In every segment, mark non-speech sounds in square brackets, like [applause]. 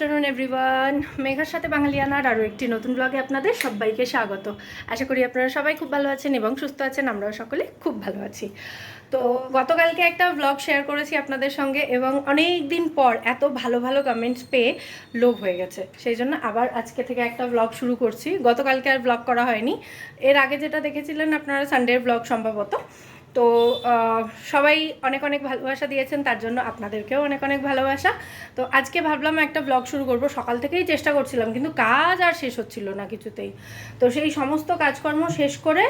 Afternoon everyone মেঘার সাথে বাঙালিয়ানার আরও একটি নতুন ব্লগে আপনাদের সবাইকে স্বাগত। আশা করি আপনারা সবাই খুব ভালো আছেন এবং সুস্থ আছেন, আমরাও সকলে খুব ভালো আছি। তো গতকালকে একটা ব্লগ শেয়ার করেছি আপনাদের সঙ্গে এবং অনেক দিন পর এত ভালো ভালো কমেন্টস পেয়ে লোভ হয়ে গেছে। সেই জন্য আবার আজকে থেকে একটা ব্লগ শুরু করছি। গতকালকে আর ব্লগ করা হয়নি। এর আগে যেটা দেখেছিলেন আপনারা সানডের ব্লগ সম্ভবত। তো সবাই অনেক অনেক ভালোবাসা দিয়েছেন, তার জন্য আপনাদেরকেও অনেক অনেক ভালোবাসা। তো আজকে ভাবলাম একটা ব্লগ শুরু করব, সকাল থেকেই চেষ্টা করছিলাম, কিন্তু কাজ আর শেষ হচ্ছিল না কিছুতেই। তো সেই সমস্ত কাজকর্ম শেষ করে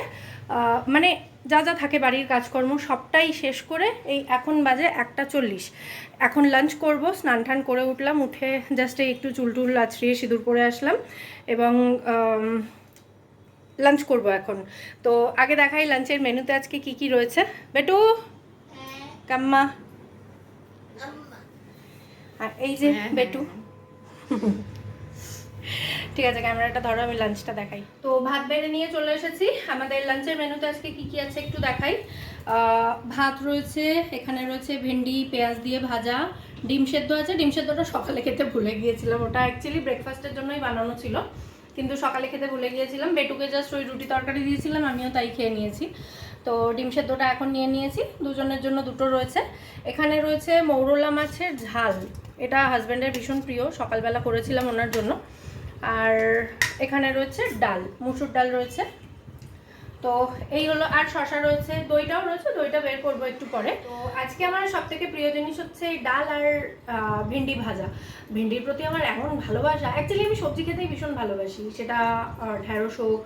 মানে যা যা থাকে বাড়ির কাজকর্ম সবটাই শেষ করে এই এখন বাজে একটা চল্লিশ। এখন লাঞ্চ করব, স্নান টান করে উঠলাম, উঠে জাস্ট একটু চুল টুল আছড়িয়ে সিঁদুর পরে আসলাম এবং লাঞ্চ করব এখন। তো আগে দেখাই লাঞ্চের মেনুতে আজকে কি কি রয়েছে। বেটু? কাম্মা। আর এই যে বেটু। ঠিক আছে ক্যামেরাটা ধরো আমি লাঞ্চটা দেখাই। তো ভাত বেড়ে নিয়ে চলে এসেছি। আমাদের লাঞ্চের মেনুতে আজকে কি কি আছে একটু দেখাই। আহ, ভাত রয়েছে এখানে রয়েছে ভেন্ডি পেঁয়াজ দিয়ে ভাজা। ডিম সেদ্ধ আছে ডিম সেদ্ধটা সকালে খেতে ভুলে গিয়েছিলাম। ওটা অ্যাকচুয়ালি ব্রেকফাস্টের জন্যই বানানো ছিল। কিন্তু সকালে খেতে ভুলে গিয়েছিলাম। বেটুকে জাস্ট ওই রুটি তরকারি দিয়েছিলাম, আমিও তাই খেয়ে নিয়েছি। তো ডিম সেদ্ধটা এখন নিয়ে নিয়েছি। দুজনের জন্য দুটো রয়েছে। এখানে রয়েছে মৌরলা মাছের ঝাল। এটা হাজব্যান্ডের ভীষণ প্রিয়, সকালবেলা করেছিলাম ওনার জন্য। আর এখানে রয়েছে ডাল, মুসুর ডাল রয়েছে। তো এই হলো আর শশা রয়েছে দইটাও রয়েছে দইটা বের করব একটু পরে। তো আজকে আমার সব থেকে প্রিয় জিনিস হচ্ছে এই ডাল আর ভিন্ডি ভাজা। ভিন্ডির প্রতি আমার এমন ভালোবাসা। অ্যাকচুয়ালি আমি সবজি খেতেই ভীষণ ভালোবাসি। সেটা ঢ্যাঁড়স হোক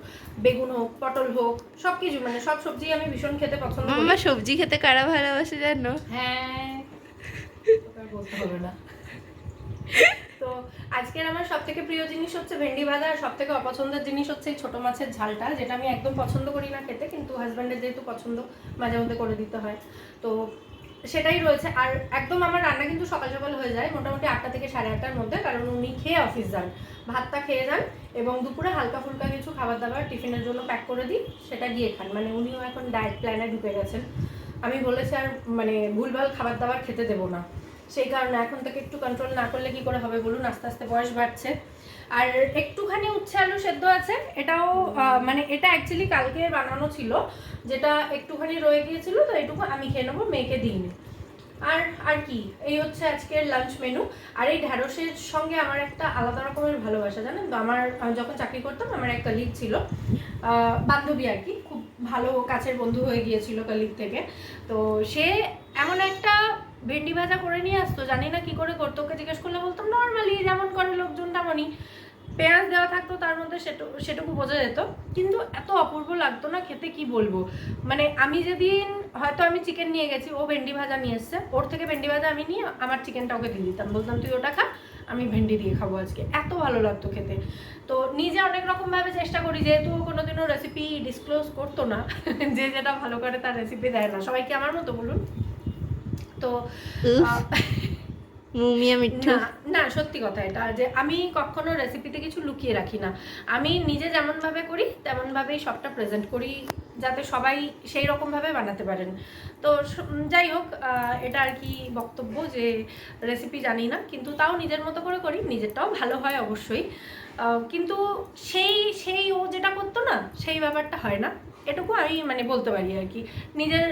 বেগুন হোক পটল হোক সব কিছু মানে সব সবজি আমি ভীষণ খেতে পছন্দ করি। মাম্মা সবজি খেতে কারা ভালোবাসে জানো? হ্যাঁ। বলতে হবে না। আজকের আমার সব থেকে প্রিয় জিনিস হচ্ছে ভেন্ডি ভাজা আর সব থেকে অপছন্দের জিনিস হচ্ছে এই ছোট মাছের ঝালটা, যেটা আমি একদম পছন্দ করি না খেতে, কিন্তু হাজব্যান্ডের যেহেতু পছন্দ, মাঝে মধ্যে করে দিতে হয়। তো সেটাই রয়েছে। আর একদম আমার রান্না কিন্তু সকাল সকাল হয়ে যায়, মোটামুটি আটটা থেকে সাড়ে আটটার মধ্যে, কারণ উনি খেয়ে অফিস যান। ভাতটা খেয়ে যান এবং দুপুরে হালকা ফুলকা কিছু খাবার দাবার টিফিনের জন্য প্যাক করে দিই, সেটা গিয়ে খান। মানে উনিও এখন ডায়েট প্ল্যানে ঢুকে গেছেন। আমি বলেছি আর মানে ভুলভাল খাবার দাবার খেতে দেবো না। সেই কারণে এখন থেকে একটু কন্ট্রোল না করলে কি করে হবে বলুন? আস্তে আস্তে বয়স বাড়ছে। আর একটুখানি উচ্ছে আলু সেদ্ধ আছে, এটাও মানে এটা অ্যাকচুয়ালি কালকে বানানো ছিল, যেটা একটুখানি রয়ে গিয়েছিল, তো এটুকু আমি খেয়ে নেব, মেয়েকে দিইনি আর আর কি? এই হচ্ছে আজকের লাঞ্চ মেনু আর এই ঢ্যাঁড়সের সঙ্গে আমার একটা আলাদা রকমের ভালোবাসা, জানেন তো? আমার আমি যখন চাকরি করতাম, আমার এক কলিগ ছিল। বান্ধবী আর কি, খুব ভালো কাছের বন্ধু হয়ে গিয়েছিল কলিগ থেকে। তো সে এমন একটা ভেন্ডি ভাজা করে নিয়ে আসতো, জানি না কি করে করতো, ওকে জিজ্ঞেস করলে বলতাম নর্মালি যেমন করে লোকজন তেমনই। পেঁয়াজ দেওয়া থাকতো, তার মধ্যে সেটু, সেটুকু বোঝা যেত, কিন্তু এত অপূর্ব লাগতো না খেতে, কি বলব? মানে আমি যেদিন, হয়তো আমি চিকেন নিয়ে গেছি, ও ভেন্ডি ভাজা নিয়ে এসছে, ওর থেকে ভেন্ডি ভাজা আমি নিয়ে আমার চিকেনটা ওকে দিয়ে দিতাম। বলতাম, তুই ওটা খা, আমি ভেন্ডি দিয়ে খাব আজকে। এত ভালো লাগতো খেতে। তো নিজে অনেক রকমভাবে চেষ্টা করি, যেহেতু কোনোদিনও রেসিপি ডিসক্লোজ করতো না, [laughs] যে যেটা ভালো করে তার রেসিপি দেয় না। সবাইকে আমার মতো বলুন। তো মুমিয়া মিঠু। না না সত্যি কথা এটা যে আমি কখনো রেসিপিতে কিছু লুকিয়ে রাখি না। আমি নিজে যেমন ভাবে করি তেমন ভাবেই সবটা প্রেজেন্ট করি যাতে সবাই সেই রকম ভাবে বানাতে পারেন। তো যাই হোক এটা আর কি বক্তব্য যে রেসিপি জানি না কিন্তু তাও নিজের মতো করে করি নিজেরটাও ভালো হয় অবশ্যই। কিন্তু সেই সেই ও যেটা করতো না সেই ব্যাপারটা হয় না। এটুকু আমি মানে বলতে পারি আর কি। নিজের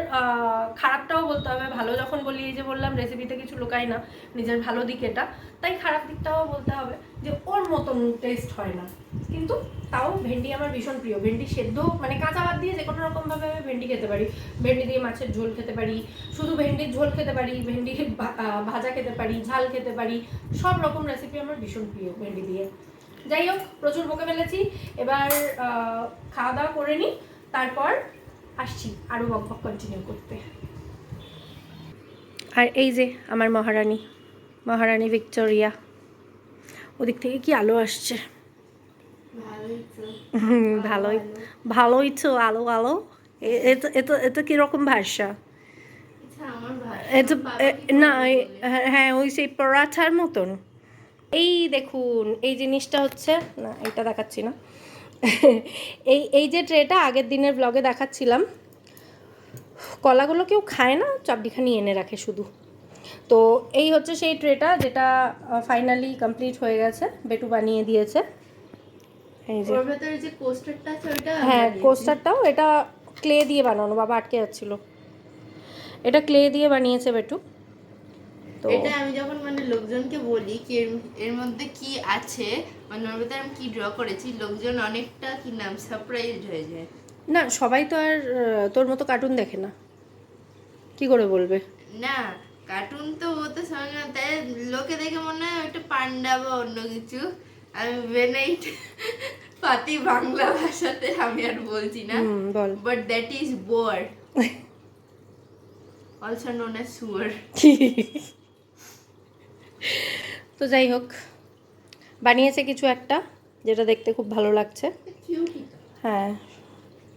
খারাপটাও বলতে হবে। ভালো যখন বলি, এই যে বললাম রেসিপিতে কিছু লুকাই না। নিজের ভালো দিক এটা। তাই খারাপ দিকটাও বলতে হবে যে, ওর মতন টেস্ট হয় না। কিন্তু তাও ভেন্ডি আমার ভীষণ প্রিয়। ভেন্ডি সেদ্ধ মানে কাঁচা ভাত দিয়ে যে কোনো রকমভাবে আমি ভেন্ডি খেতে পারি। ভেন্ডি দিয়ে মাছের ঝোল খেতে পারি। শুধু ভেন্ডির ঝোল খেতে পারি ভেন্ডির ভাজা খেতে পারি, ঝাল খেতে পারি। সব রকম রেসিপি আমার ভীষণ প্রিয় ভেন্ডি দিয়ে। যাই হোক, প্রচুর বকে ফেলেছি। এবার খাওয়া দাওয়া করে নিই। তারপর আসছি আরও বক বক কন্টিনিউ করতে। আর এই যে আমার মহারানী মহারানী ভিক্টোরিয়া ওদিক থেকে কি আলো আসছে? হুম, ভালোই। ভালোই তো আলো আলো। এ- এটা এটা কীরকম ভাষা? এটা এ- না এ- হ্যাঁ ওই সেই পরাঠার মতন। এই দেখুন এই জিনিসটা হচ্ছে না এটা দেখাচ্ছি না। এই এই যে ট্রেটা আগের দিনের ব্লগে দেখাচ্ছিলাম কলাগুলো কেউ খায় না চাপডিখানি এনে রাখে শুধু। তো এই হচ্ছে সেই ট্রেটা যেটা ফাইনালি কমপ্লিট হয়ে গেছে বেটু বানিয়ে দিয়েছে। হ্যাঁ কোস্টারটাও এটা ক্লে দিয়ে বানানো বাবা আটকে যাচ্ছিল। এটা ক্লে দিয়ে বানিয়েছে বেটু। তো এটা আমি যখন মানে লোকজনকে বলি কি এর- মধ্যে কি আছে মানে ওর ভেতরে আমি কি ড্র করেছি লোকজন অনেকটা কি নাম সারপ্রাইজ হয়ে যায়। না সবাই তো আর তোর মতো কার্টুন দেখে না। কি করে বলবে? না কার্টুন তো বলতে সময় না তাই লোকে দেখে মনে হয় ওইটা পান্ডা বা অন্য কিছু। আমি বেনাইট পাতি বাংলা ভাষাতে আমি আর বলছি না। But that is boar also known as sour তো যাই হোক বানিয়েছে কিছু একটা যেটা দেখতে খুব ভালো লাগছে। হ্যাঁ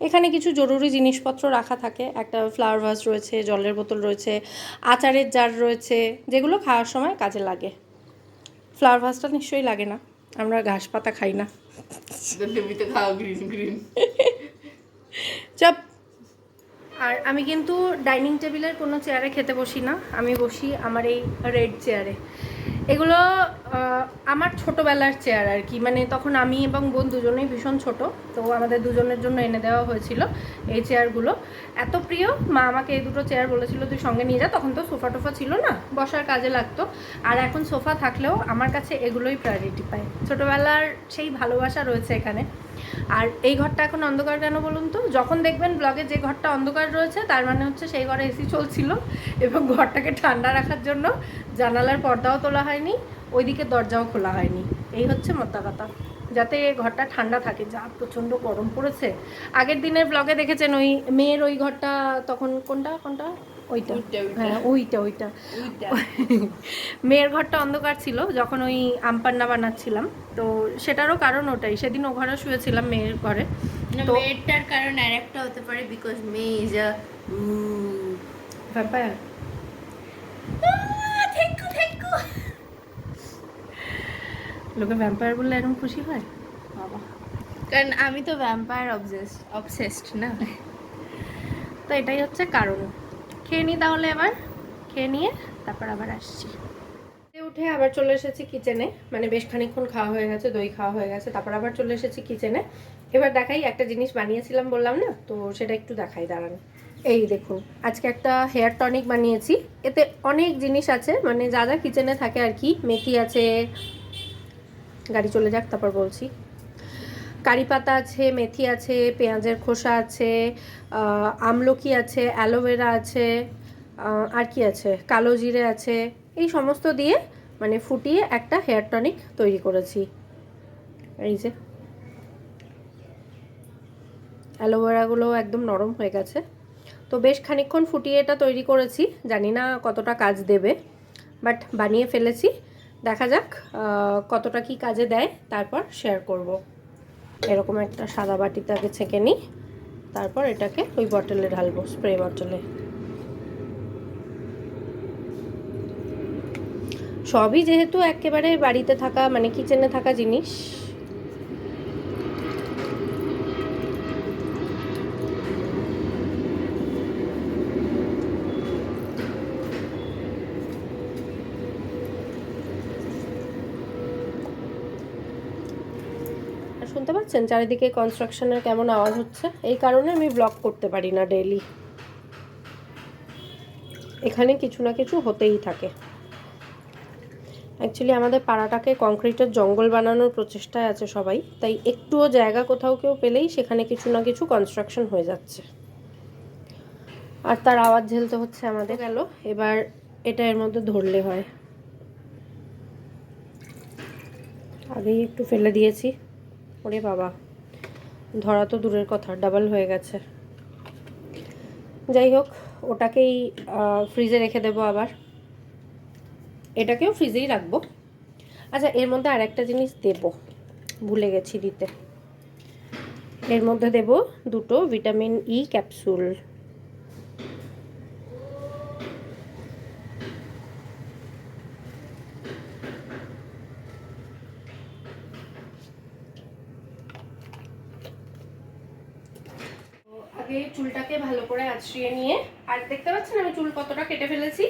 এখানে কিছু জরুরি জিনিসপত্র রাখা থাকে। একটা ফ্লাওয়ার ভাস রয়েছে জলের বোতল রয়েছে আচারের জার রয়েছে যেগুলো খাওয়ার সময় কাজে লাগে। ফ্লাওয়ার ভাসটা নিশ্চয়ই লাগে না আমরা ঘাস পাতা খাই না। চাপ। আর আমি কিন্তু ডাইনিং টেবিলের কোনো চেয়ারে খেতে বসি না আমি বসি আমার এই রেড চেয়ারে এগুলো আমার ছোটোবেলার চেয়ার আর কি। মানে তখন আমি এবং বোন দুজনেই ভীষণ ছোট, তো আমাদের দুজনের জন্য এনে দেওয়া হয়েছিল এই চেয়ারগুলো। এত প্রিয়, মা আমাকে এই দুটো চেয়ার বলেছিল, তুই সঙ্গে নিয়ে যা। তখন তো সোফা টোফা ছিল না, বসার কাজে লাগতো। আর এখন সোফা থাকলেও আমার কাছে এগুলোই প্রায়োরিটি পায়। ছোটোবেলার সেই ভালোবাসা রয়েছে এখানে। আর এই ঘরটা এখন অন্ধকার কেন বলুন তো? যখন দেখবেন ব্লগে যে ঘরটা অন্ধকার রয়েছে, তার মানে হচ্ছে সেই ঘরে এসি চলছিল এবং ঘরটাকে ঠান্ডা রাখার জন্য জানালার পর্দাও তোলা হয়নি, ওইদিকে দরজাও খোলা হয়নি। এই হচ্ছে মোদ্দা কথা যাতে ঘরটা ঠান্ডা থাকে, যা প্রচণ্ড গরম পড়েছে। আগের দিনের ব্লগে দেখেছেন ওই মেয়ের ওই ঘরটা তখন কোনটা? কোনটা? ওইটা। হ্যাঁ ওইটা ওইটা। [laughs] মেয়ের ঘরটা অন্ধকার ছিল যখন ওই আমপান্না বানাচ্ছিলাম। তো সেটারও কারণ ওটাই। সেদিন ও ঘরে শুয়েছিলাম মেয়ের ঘরে। তো মেয়েটার কারণ আর একটা হতে পারে বিকজ মেয়ে ইজ আ ভ্যাম্পায়ার লোকে ভ্যাম্পায়ার বললে এরকম খুশি হয়? বাবা। কারণ আমি তো ভ্যাম্পায়ার অবসেসড অবসেসড না? [laughs] তো এটাই হচ্ছে কারণ। খেয়ে নিই তাহলে এবার। খেয়ে নিয়ে তারপর আবার আসছি। উঠে আবার চলে এসেছি কিচেনে। মানে বেশ খানিকক্ষণ খাওয়া হয়ে গেছে, দই খাওয়া হয়ে গেছে, তারপর আবার চলে এসেছি কিচেনে। এবার দেখাই একটা জিনিস বানিয়েছিলাম বললাম না, তো সেটা একটু দেখাই, দাঁড়ান। এই দেখুন, আজকে একটা হেয়ার টনিক বানিয়েছি। এতে অনেক জিনিস আছে মানে যা যা কিচেনে থাকে আর কি। মেথি আছে, গাড়ি চলে যাক, তারপর বলছি। কারি পাতা আছে, মেথি আছে, পেঁয়াজের খোসা আছে আমলকি আছে, অ্যালোভেরা আছে আর কি আছে? কালো জিরে আছে। এই সমস্ত দিয়ে মানে ফুটিয়ে একটা হেয়ার টনিক তৈরি করেছি। এই যে। অ্যালোভেরাগুলো একদম নরম হয়ে গেছে। তো বেশ খানিকক্ষণ ফুটিয়ে এটা তৈরি করেছি। জানি না কতটা কাজ দেবে, বাট বানিয়ে ফেলেছি। দেখা যাক কতটা কি কাজে দেয়, তারপর শেয়ার করব। এরকম একটা সাদা বাটিতে আগে ছেঁকে নিই। তারপর এটাকে ওই বটলে ঢালবো, স্প্রে বটলে। সবই যেহেতু একেবারে বাড়িতে থাকা মানে কিচেনে থাকা জিনিস আর শুনতে পাচ্ছেন চারিদিকে কনস্ট্রাকশনের কেমন আওয়াজ হচ্ছে? এই কারণে আমি ব্লগ করতে পারি না ডেলি এখানে কিছু না কিছু হতেই থাকে। অ্যাকচুয়ালি আমাদের পাড়াটাকে কংক্রিটের জঙ্গল বানানোর প্রচেষ্টায় আছে সবাই তাই একটুও জায়গা কোথাও কেউ পেলেই সেখানে কিছু না কিছু কনস্ট্রাকশন হয়ে যাচ্ছে। আর তার আওয়াজ ঝেলতে হচ্ছে আমাদের। গেল এবার এটা এর মধ্যে ধরলে হয়। আগেই একটু ফেলে দিয়েছি। ওরে বাবা। ধরা তো দূরের কথা ডাবল হয়ে গেছে। যাই হোক, ওটাকেই ফ্রিজে রেখে দেবো আবার। এটাকেও ফ্রিজেই রাখব। আচ্ছা এর মধ্যে আর একটা জিনিস দেব। ভুলে গেছি দিতে। এর মধ্যে দেব দুটো ভিটামিন ই ক্যাপসুল আছড়িয়ে নিয়ে আর দেখতে পাচ্ছেন আমি চুল কতটা কেটে ফেলেছি?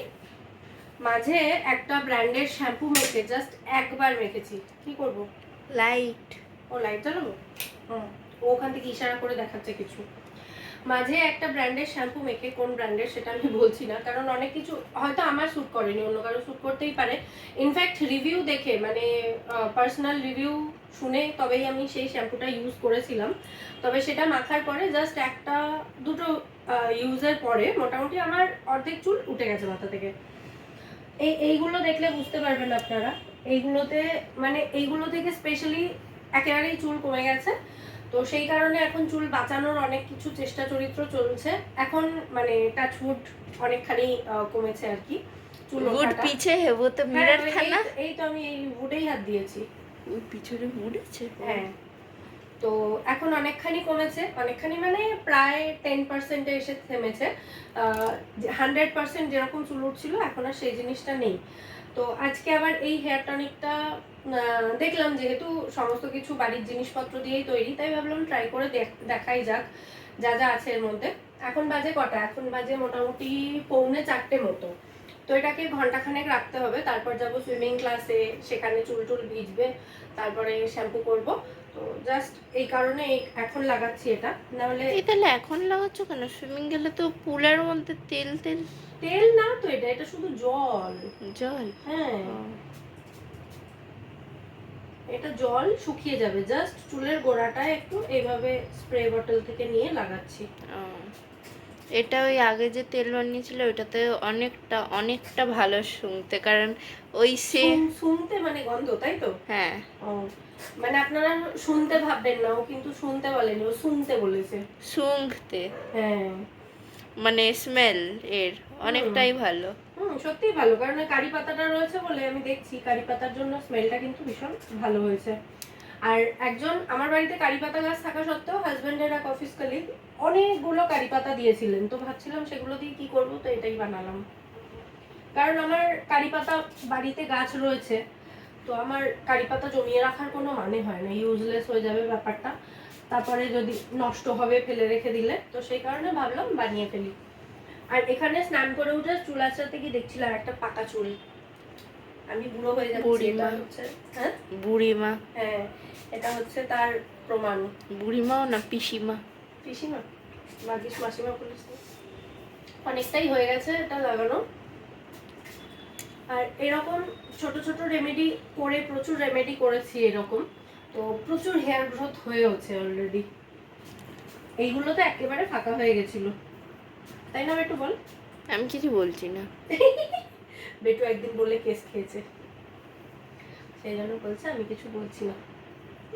মাঝে একটা ব্র্যান্ডের শ্যাম্পু মেখে জাস্ট একবার মেখেছি। কি করব? লাইট ও লাইট জ্বালাবো? হুম ওখান থেকে ইশারা করে দেখাচ্ছে কিছু। মাঝে একটা ব্র্যান্ডের শ্যাম্পু মেখে কোন ব্র্যান্ডের সেটা আমি বলছি না, কারণ অনেক কিছু হয়তো আমার শ্যুট করেনি, অন্য কারও শ্যুট করতেই পারে। ইনফ্যাক্ট রিভিউ দেখে মানে পার্সোনাল রিভিউ শুনে তবেই আমি সেই শ্যাম্পুটা ইউজ করেছিলাম। তবে সেটা মাখার পরে জাস্ট একটা, দুটো ইউজের পরে মোটামুটি আমার অর্ধেক চুল উঠে গেছে মাথা থেকে। এই, এইগুলো দেখলে বুঝতে পারবেন আপনারা। এইগুলোতে মানে এইগুলো থেকে স্পেশালি একেবারেই চুল কমে গেছে। তো সেই কারণে এখন চুল বাঁচানোর অনেক কিছু চেষ্টা চরিত্র চলছে। এখন মানে টাচউড অনেকখানি কমেছে আর কি চুল উড পিছে হে তো হ্যাঁ, মিরর থা এই তো আমি এই উডেই হাত দিয়েছি। ওই পিছনে মুড আছে? হ্যাঁ। তো এখন অনেকখানি কমেছে। অনেকখানি মানে প্রায় টেন পার্সেন্টে এসে থেমেছে। হান্ড্রেড পার্সেন্ট যেরকম চুল উঠছিল এখন আর সেই জিনিসটা নেই। তো আজকে আবার এই হেয়ার টনিকটা দেখলাম যেহেতু সমস্ত কিছু বাড়ির জিনিসপত্র দিয়েই তৈরি তাই ভাবলাম ট্রাই করে দেখ- দেখাই যাক যা যা আছে এর মধ্যে। এখন বাজে কটা? এখন বাজে মোটামুটি পৌনে চারটে মতো। তো এটাকে ঘন্টাখানেক রাখতে হবে তারপর যাব সুইমিং ক্লাসে সেখানে চুল টুল ভিজবে তারপরে শ্যাম্পু করব। তো জাস্ট এই কারণে এখন লাগাচ্ছি এটা নাহলে তাহলে এখন লাগাচ্ছ কেন? সুইমিং গেলে তো পুলের মধ্যে তেল তেল তেল না তো এটা এটা শুধু জল। জল? হ্যাঁ। এটা জল শুকিয়ে যাবে। জাস্ট চুলের গোড়াটা একটু এইভাবে স্প্রে বটল থেকে নিয়ে লাগাচ্ছি। এটা ওই আগে যে তেল বানিয়েছিল ওইটাতে অনেকটা অনেকটা ভালো শুনতে। কারণ ওই সে শুনতে মানে গন্ধ তাই তো? হ্যাঁ। মানে আপনারা শুনতে ভাববেন না ও কিন্তু শুনতে বলেনি ও শুনতে বলেছে। শুংতে হ্যাঁ। মানে স্মেল এর অনেকটাই ভালো। হুম, সত্যিই ভালো। কারণ কারি পাতাটা রয়েছে বলে আমি দেখছি। কারি পাতার জন্য স্মেলটা কিন্তু ভীষণ ভালো হয়েছে। আর একজন, আমার বাড়িতে কারি পাতা গাছ থাকা সত্ত্বেও হাজবেন্ডের এক অফিস কালিগ অনেকগুলো কারি পাতা দিয়েছিলেন। তো ভাবছিলাম সেগুলো দিয়ে কি করব, তো এটাই বানালাম। কারণ আমার কারি পাতা বাড়িতে গাছ রয়েছে, তো আমার কারি পাতা জমিয়ে রাখার কোনো মানে হয় না। ইউজলেস হয়ে যাবে ব্যাপারটা। তারপরে যদি নষ্ট হবে ফেলে রেখে দিলে, তো সেই কারণে ভাবলাম বানিয়ে ফেলি। আর এখানে স্নান করে উঠে চুল আঁচড়াতে গিয়ে দেখছিলাম একটা পাকা চুল। আমি বুড়ো হয়ে যাচ্ছি। এটা হচ্ছে হ্যাঁ? বুড়িমা। হ্যাঁ এটা হচ্ছে তার প্রমাণ। বুড়িমাও না পিসিমা? পিসিমা? মাগিস মাসিমা পুলিশ অনেকটাই হয়ে গেছে এটা লাগানো। আর এরকম ছোট ছোট রেমেডি করে প্রচুর রেমেডি করেছি এরকম। তো প্রচুর হেয়ার গ্রোথ হয়েওছে অলরেডি এইগুলো তো একেবারে ফাঁকা হয়ে গেছিল। তাই না একটু বল? আমি কিছু বলছি না। [laughs] বেটু একদিন বলে কেস খেয়েছে। সেই জন্য বলছে আমি কিছু বলছি না।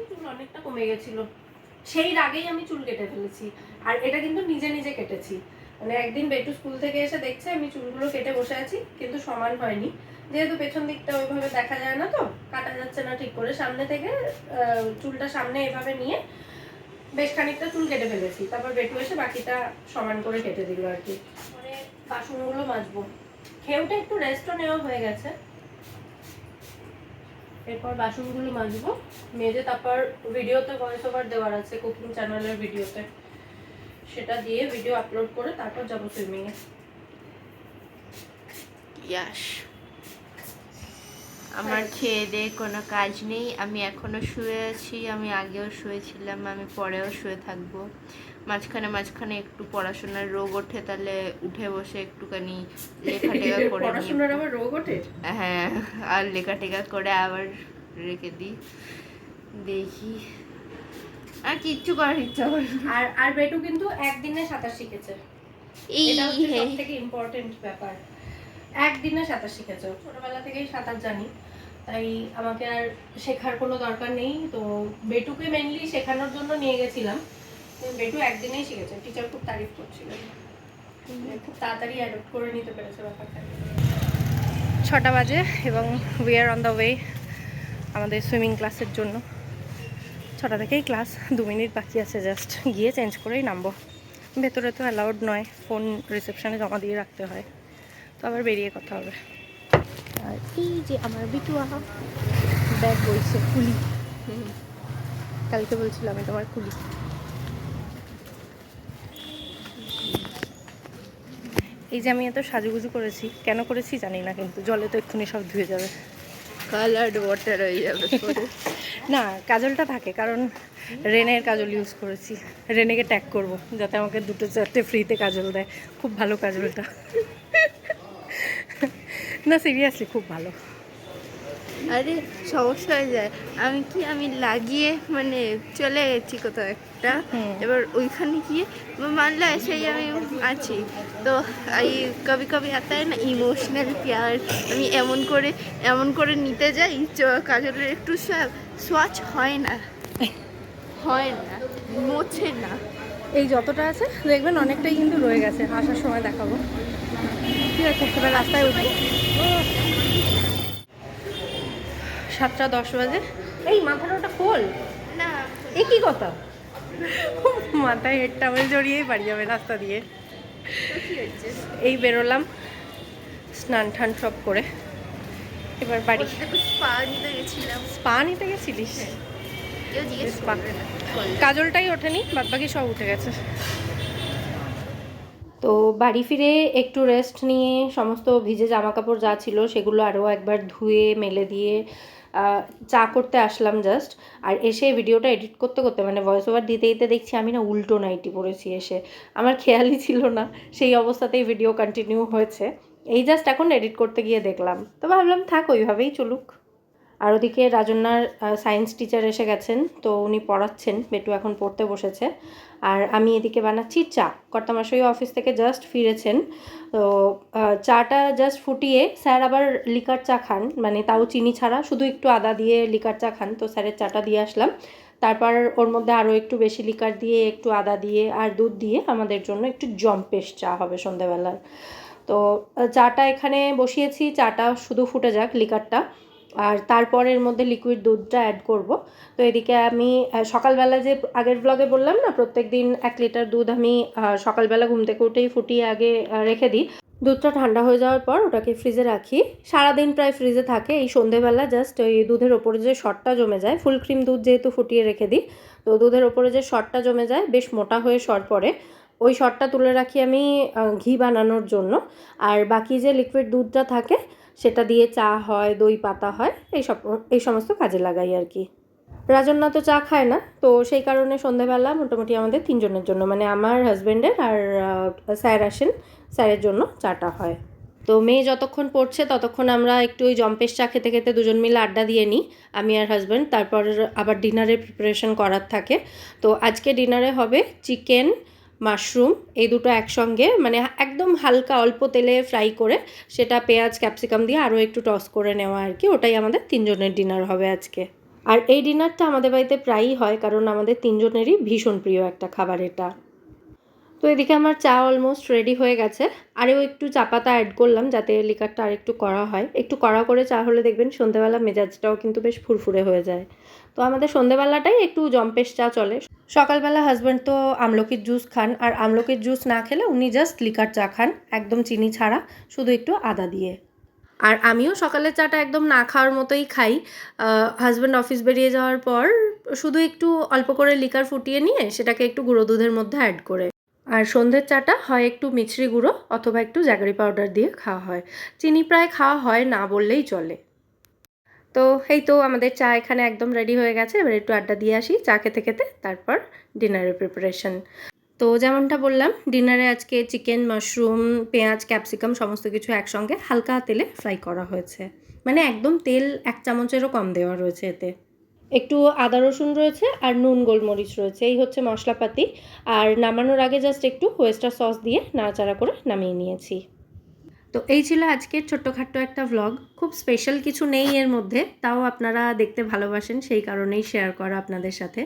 চুল অনেকটা কমে গেছিল। সেই রাগেই আমি চুল কেটে ফেলেছি। আর এটা কিন্তু নিজে নিজে কেটেছি। মানে একদিন বেটু স্কুল থেকে এসে দেখছে আমি চুলগুলো কেটে বসে আছি কিন্তু সমান হয়নি। যেহেতু পেছন দিকটা ওইভাবে দেখা যায় না তো কাটা যাচ্ছে না ঠিক করে। সামনে থেকে চুলটা সামনে এভাবে নিয়ে বেশ খানিকটা চুল কেটে ফেলেছি তারপর বেটু এসে বাকিটা সমান করে কেটে দিল আর কি। মানে বাসনগুলো মাজবো। খেয়েওটা একটু রেস্টও নেওয়া হয়ে গেছে। এরপর বাসনগুলো মাজবো। মেজে তারপর ভিডিওতে ভয়েস ওভার দেওয়ার আছে কুকিং চ্যানেলের ভিডিওতে। সেটা দিয়ে ভিডিও আপলোড করে তারপর যাব সুইমিংয়ে ইয়াস আমার খেয়ে দিয়ে কোনো কাজ নেই। আমি এখনও শুয়ে আছি আমি আগেও শুয়েছিলাম আমি পরেও শুয়ে থাকব। মাঝখানে মাঝখানে একটু পড়াশোনার রোগ ওঠে তাহলে উঠে বসে একটুখানি লেখা টেখা [laughs] করে পড়াশোনার আবার রোগ ওঠে? হ্যাঁ আর লেখা টেখা করে আবার রেখে দিই। দেখি। আর কিচ্ছু করার ইচ্ছা করে আর আর বেটু কিন্তু একদিনে সাঁতার শিখেছে। এই এটা সব থেকে ইম্পর্টেন্ট ব্যাপার। একদিনে সাঁতার শিখেছে। ছোটবেলা থেকেই সাঁতার জানি। তাই আমাকে আর শেখার কোনো দরকার নেই। তো বেটুকে মেনলি শেখানোর জন্য নিয়ে গেছিলাম। বেটু একদিনেই শিখেছে। টিচার খুব তারিফ করছিলেন খুব তাড়াতাড়ি অ্যাডপ্ট করে নিতে পেরেছে ব্যাপারটা। ছটা বাজে এবং we are on the way আমাদের সুইমিং ক্লাসের জন্য। ছটা থেকেই ক্লাস দু মিনিট বাকি আছে জাস্ট গিয়ে চেঞ্জ করেই নামবো। ভেতরে তো অ্যালাউড নয়। ফোন রিসেপশানে জমা দিয়ে রাখতে হয়। তো আবার বেরিয়ে কথা হবে। আর এই যে আমার বিটুয়া ব্যাগ বইছে কুলি। কালকে বলছিলাম আমি তোমার কুলি। এই যে আমি এত সাজুগুজু করেছি কেন করেছি জানি না কিন্তু জলে তো এক্ষুনি সব ধুয়ে যাবে। কালার্ড ওয়াটার হয়ে যাবে [laughs] না কাজলটা থাকে কারণ রেনের কাজল ইউজ করেছি। রেনেকে ট্যাগ করব যাতে আমাকে দুটো চারটে ফ্রিতে কাজল দেয়। খুব ভালো কাজলটা। [laughs] না সিরিয়াসলি খুব ভালো। আরে সমস্যা হয়ে যায়। আমি কি আমি লাগিয়ে মানে চলে গেছি কোথাও একটা। এবার ওইখানে গিয়ে মানলা সেই আমি আছি। তো এই কবি কবি হয় না ইমোশনাল পেয়ার। আমি এমন করে এমন করে নিতে যাই কাজলের একটু সোয়াচ হয় না। হয় না মোছে না। এই যতটা আছে দেখবেন অনেকটাই কিন্তু রয়ে গেছে। আসার সময় দেখাবো। ঠিক আছে এবার রাস্তায় উঠবো। সাতটা দশ বাজে। এই মাথাটা ওটা খোল। না। এ কি কথা? মাথায় হেড টাওয়েল জড়িয়েই বাড়ি যাবে রাস্তা দিয়ে। এই বেরোলাম স্নান টান সব করে। এবার বাড়ি। স্পা নিতে গেছিলাম। স্পা নিতে গেছিলিস? না। কাজলটাই ওঠেনি বাদ বাকি সব উঠে গেছে। তো বাড়ি ফিরে একটু রেস্ট নিয়ে সমস্ত ভিজে জামা কাপড় যা ছিল সেগুলো আরও একবার ধুয়ে, মেলে দিয়ে চা করতে আসলাম জাস্ট আর এসে ভিডিওটা এডিট করতে করতে মানে ভয়েস ওভার দিতে দিতে দেখছি আমি না উল্টো নাইটি পরেছি এসে। আমার খেয়ালই ছিল না, সেই অবস্থাতেই ভিডিও কন্টিনিউ হয়েছে। এই জাস্ট এখন এডিট করতে গিয়ে দেখলাম। তো ভাবলাম থাক, ওইভাবেই চলুক। আর ওদিকে রাজন্যার সায়েন্স টিচার এসে গেছেন, তো উনি পড়াচ্ছেন, বেটু এখন পড়তে বসেছে। আর আমি এদিকে বানাচ্ছি চা। কর্তামশাই অফিস থেকে জাস্ট ফিরেছেন, তো চাটা জাস্ট ফুটিয়ে স্যার আবার লিকার চা খান মানে তাও চিনি ছাড়া, শুধু একটু আদা দিয়ে লিকার চা খান, তো স্যারের চাটা দিয়ে আসলাম। তারপর ওর মধ্যে আরও একটু বেশি লিকার দিয়ে, একটু আদা দিয়ে আর দুধ দিয়ে আমাদের জন্য একটু জম্পেশ চা হবে সন্ধেবেলার। তো চাটা এখানে বসিয়েছি, চাটা শুধু ফুটে যাক লিকারটা। আর তারপরের মধ্যে লিকুইড দুধটা অ্যাড করব। তো এদিকে আমি সকালবেলা যে আগের ব্লগে বললাম না, প্রত্যেক দিন এক লিটার দুধ আমি সকালবেলা ঘুম থেকে উঠেই ফুটিয়ে আগে রেখে দিই। দুধটা ঠান্ডা হয়ে যাওয়ার পর ওটাকে ফ্রিজে রাখি। সারাদিন প্রায় ফ্রিজে থাকে। এই সন্ধেবেলা জাস্ট ওই দুধের ওপরে যে শটটা জমে যায় ফুল ক্রিম দুধ যেহেতু ফুটিয়ে রেখে দিই, তো দুধের ওপরে যে শটটা জমে যায়, বেশ মোটা হয়ে শর পড়ে। ওই শটটা তুলে রাখি আমি ঘি বানানোর জন্য। আর বাকি যে লিকুইড দুধটা থাকে সেটা দিয়ে চা হয়, দই পাতা হয়, এই সব, এই সমস্ত কাজে লাগাই আর কি। রাজন্না তো চা খায় না, তো সেই কারণে সন্ধেবেলা মোটামুটি আমাদের তিনজনের জন্য মানে আমার হাজব্যান্ডের আর স্যার আসেন, স্যারের জন্য চাটা হয়। তো মেয়ে যতক্ষণ পড়ছে ততক্ষণ আমরা একটু ওই জম্পেশ চা খেতে খেতে দুজন মিলে আড্ডা দিয়ে নিই, আমি আর হাজব্যান্ড তারপর আবার ডিনারের প্রিপারেশন করার থাকে। তো আজকে ডিনারে হবে চিকেন মাশরুম, এই দুটো একসঙ্গে মানে একদম হালকা অল্প তেলে ফ্রাই করে সেটা পেঁয়াজ, ক্যাপসিকাম দিয়ে আরও একটু টস করে নেওয়া আর কি, ওটাই আমাদের তিনজনের ডিনার হবে আজকে। আর এই ডিনারটা আমাদের বাড়িতে প্রায়ই হয়, কারণ আমাদের তিনজনেরই ভীষণ প্রিয় একটা খাবার এটা। তো এদিকে আমার চা অলমোস্ট রেডি হয়ে গেছে, আরেও একটু চা পাতা অ্যাড করলাম যাতে লিকারটা আর একটু কড়া হয়। একটু কড়া করে চা হলে দেখবেন সন্ধেবেলা মেজাজটাও কিন্তু বেশ ফুরফুরে হয়ে যায়। তো আমাদের সন্ধেবেলাটাই একটু জম্পেশ চা চলে। সকালবেলা হাজব্যান্ড তো আমলকির জুস খান, আর আমলকির জুস না খেলে উনি জাস্ট লিকার চা খান, একদম চিনি ছাড়া, শুধু একটু আদা দিয়ে। আর আমিও সকালের চাটা একদম না খাওয়ার মতোই খাই। হাজব্যান্ড অফিস বেরিয়ে যাওয়ার পর শুধু একটু অল্প করে লিকার ফুটিয়ে নিয়ে সেটাকে একটু গুঁড়ো দুধের মধ্যে অ্যাড করে। আর সন্ধ্যের চাটা হয় একটু মিছরি গুঁড়ো অথবা একটু জ্যাগারি পাউডার দিয়ে খাওয়া হয়। চিনি প্রায় খাওয়া হয় না বললেই চলে। তো এই তো আমাদের চা এখানে একদম রেডি হয়ে গেছে। এবার একটু আড্ডা দিয়ে আসি চা খেতে খেতে, তারপর ডিনারের প্রিপারেশন তো যেমনটা বললাম ডিনারে আজকে চিকেন মাশরুম পেঁয়াজ ক্যাপসিকাম সমস্ত কিছু একসঙ্গে হালকা তেলে ফ্রাই করা হয়েছে। মানে একদম তেল এক চামচেরও কম দেওয়া রয়েছে এতে। একটু আদা রসুন রয়েছে আর নুন গোলমরিচ রয়েছে। এই হচ্ছে মশলাপাতি। আর নামানোর আগে জাস্ট একটু ওয়েস্টার সস দিয়ে নাড়াচাড়া করে নামিয়ে নিয়েছি। তো এই ছিল আজকের ছোট্টখাট্ট একটা ভ্লগ খুব স্পেশাল কিছু নেই এর মধ্যে, তাও আপনারা দেখতে ভালোবাসেন, সেই কারণেই শেয়ার করা আপনাদের সাথে।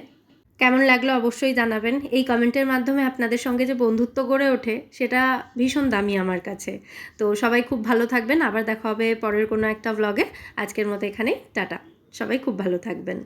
কেমন লাগল অবশ্যই জানাবেন। এই কমেন্টের মাধ্যমে আপনাদের সঙ্গে যে বন্ধুত্ব গড়ে ওঠে, সেটা ভীষণ দামি আমার কাছে। তো সবাই খুব ভালো থাকবেন। আবার দেখা হবে পরের কোনো একটা ভ্লগে আজকের মতো এখানেই, টাটা। সবাই খুব ভালো থাকবেন।